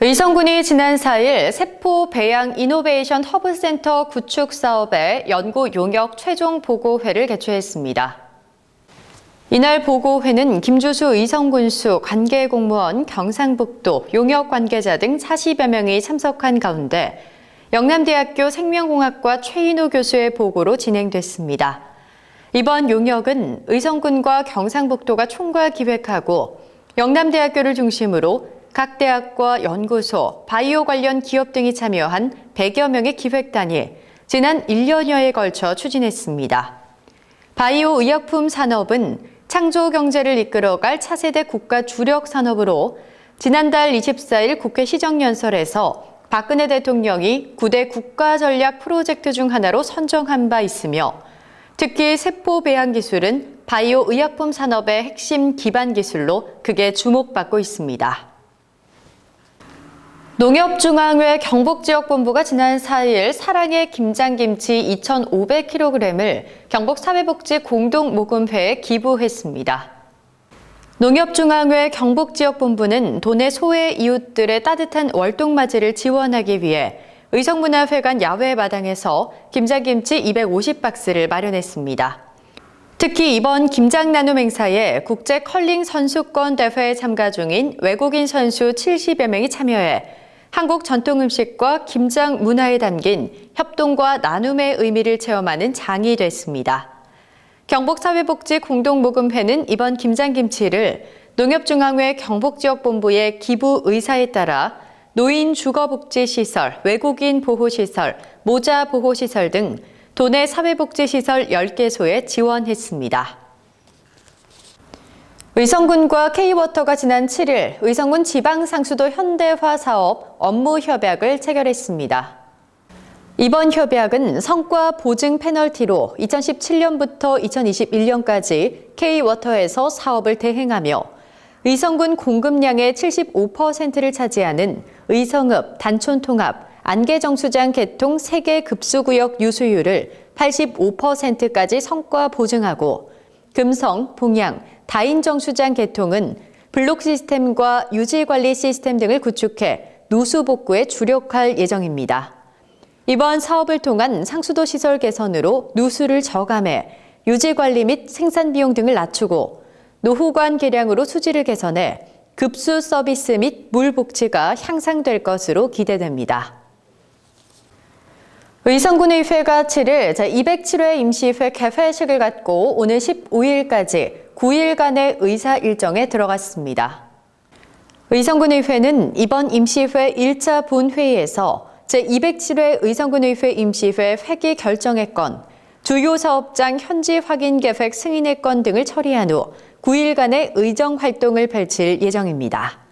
의성군이 지난 4일 세포 배양 이노베이션 허브 센터 구축 사업의 연구 용역 최종 보고회를 개최했습니다. 이날 보고회는 김주수 의성군수 관계공무원 경상북도 용역 관계자 등 40여 명이 참석한 가운데 영남대학교 생명공학과 최인호 교수의 보고로 진행됐습니다. 이번 용역은 의성군과 경상북도가 총괄 기획하고 영남대학교를 중심으로 각 대학과 연구소, 바이오 관련 기업 등이 참여한 100여 명의 기획단이 지난 1년여에 걸쳐 추진했습니다. 바이오 의약품 산업은 창조 경제를 이끌어갈 차세대 국가 주력 산업으로 지난달 24일 국회 시정연설에서 박근혜 대통령이 9대 국가 전략 프로젝트 중 하나로 선정한 바 있으며 특히 세포 배양 기술은 바이오 의약품 산업의 핵심 기반 기술로 크게 주목받고 있습니다. 농협중앙회 경북지역본부가 지난 4일 사랑의 김장김치 2,500kg을 경북사회복지 공동모금회에 기부했습니다. 농협중앙회 경북지역본부는 도내 소외 이웃들의 따뜻한 월동맞이를 지원하기 위해 의성문화회관 야외 마당에서 김장김치 250박스를 마련했습니다. 특히 이번 김장 나눔 행사에 국제 컬링 선수권 대회에 참가 중인 외국인 선수 70여 명이 참여해 한국 전통 음식과 김장 문화에 담긴 협동과 나눔의 의미를 체험하는 장이 됐습니다. 경북사회복지 공동모금회는 이번 김장김치를 농협중앙회 경북지역본부의 기부 의사에 따라 노인 주거복지시설, 외국인 보호시설, 모자 보호시설 등 도내 사회복지시설 10개소에 지원했습니다. 의성군과 K워터가 지난 7일 의성군 지방상수도 현대화 사업 업무 협약을 체결했습니다. 이번 협약은 성과 보증 페널티로 2017년부터 2021년까지 K워터에서 사업을 대행하며 의성군 공급량의 75%를 차지하는 의성읍, 단촌통합, 안개정수장 개통 3개 급수구역 유수율을 85%까지 성과 보증하고 금성, 봉양, 다인정 수장 개통은 블록 시스템과 유지관리 시스템 등을 구축해 누수 복구에 주력할 예정입니다. 이번 사업을 통한 상수도 시설 개선으로 누수를 저감해 유지관리 및 생산 비용 등을 낮추고 노후관 개량으로 수지를 개선해 급수 서비스 및 물 복지가 향상될 것으로 기대됩니다. 의성군의회가 7일 제207회 임시회 개회식을 갖고 오늘 15일까지 9일간의 의사 일정에 들어갔습니다. 의성군의회는 이번 임시회 1차 본회의에서 제207회 의성군의회 임시회 회기 결정의 건, 주요 사업장 현지 확인 계획 승인의 건 등을 처리한 후 9일간의 의정 활동을 펼칠 예정입니다.